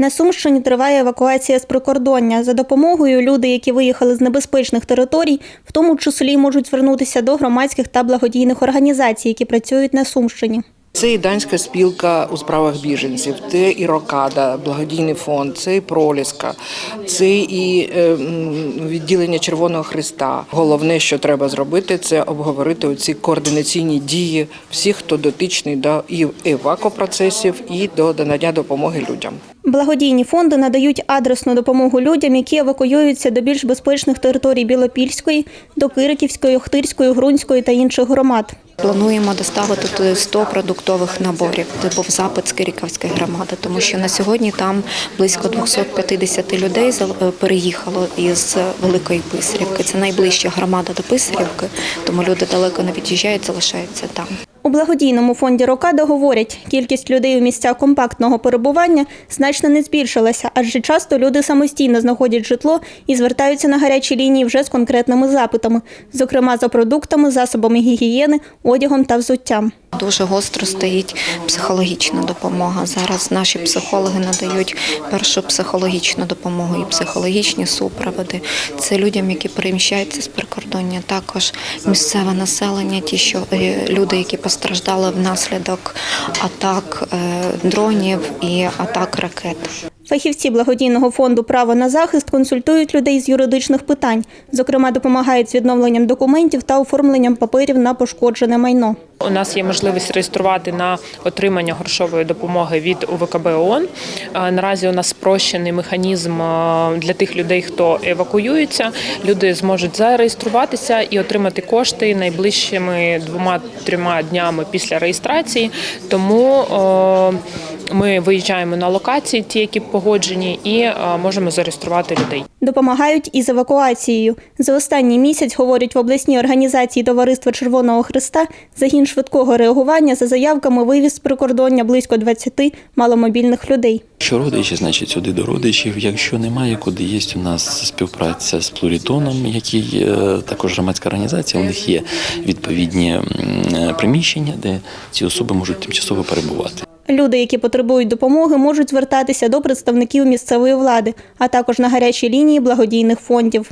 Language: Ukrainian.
На Сумщині триває евакуація з прикордоння. За допомогою люди, які виїхали з небезпечних територій, в тому числі можуть звернутися до громадських та благодійних організацій, які працюють на Сумщині. Це і данська спілка у справах біженців, це і Рокада, благодійний фонд, це і Проліска, це і е, відділення Червоного Христа. Головне, що треба зробити, це обговорити оці координаційні дії всіх, хто дотичний до і евакопроцесів, і до надання допомоги людям. Благодійні фонди надають адресну допомогу людям, які евакуюються до більш безпечних територій Білопільської, до Кириківської, Охтирської, Грунської та інших громад. Плануємо доставити туди 100 продуктових наборів. Це був запит з Кириківської громади, тому що на сьогодні там близько 250 людей переїхало із Великої Писарівки. Це найближча громада до Писарівки, тому люди далеко не від'їжджають, залишаються там. У благодійному фонді Рокада говорять, кількість людей у місцях компактного перебування значно не збільшилася, адже часто люди самостійно знаходять житло і звертаються на гарячі лінії вже з конкретними запитами, зокрема за продуктами, засобами гігієни, одягом та взуттям. Дуже гостро стоїть психологічна допомога. Зараз наші психологи надають першу психологічну допомогу і психологічні супроводи. Це людям, які переміщаються з прикордоння. Також місцеве населення, ті, що е, люди, які постраждали внаслідок атак е, дронів і атак ракет. Фахівці благодійного фонду Право на захист консультують людей з юридичних питань, зокрема допомагають з відновленням документів та оформленням паперів на пошкоджене майно. У нас є можливість реєструвати на отримання грошової допомоги від УВКБ ООН. Наразі у нас спрощений механізм для тих людей, хто евакуюється. Люди зможуть зареєструватися і отримати кошти найближчими двома-трьома днями після реєстрації. Тому ми виїжджаємо на локації, ті, які погоджені, і е, можемо зареєструвати людей. Допомагають і з евакуацією. За останній місяць, говорять в обласній організації Товариства Червоного Христа, загін швидкого реагування за заявками вивіз з прикордоння близько 20 маломобільних людей. Якщо родичі, значить сюди до родичів. Якщо немає, куди є у нас співпраця з Плурітоном, який е, також громадська організація. У них є відповідні е, приміщення, де ці особи можуть тимчасово перебувати. Люди, які потребують допомоги, можуть звертатися до представників місцевої влади, а також на гарячі лінії благодійних фондів.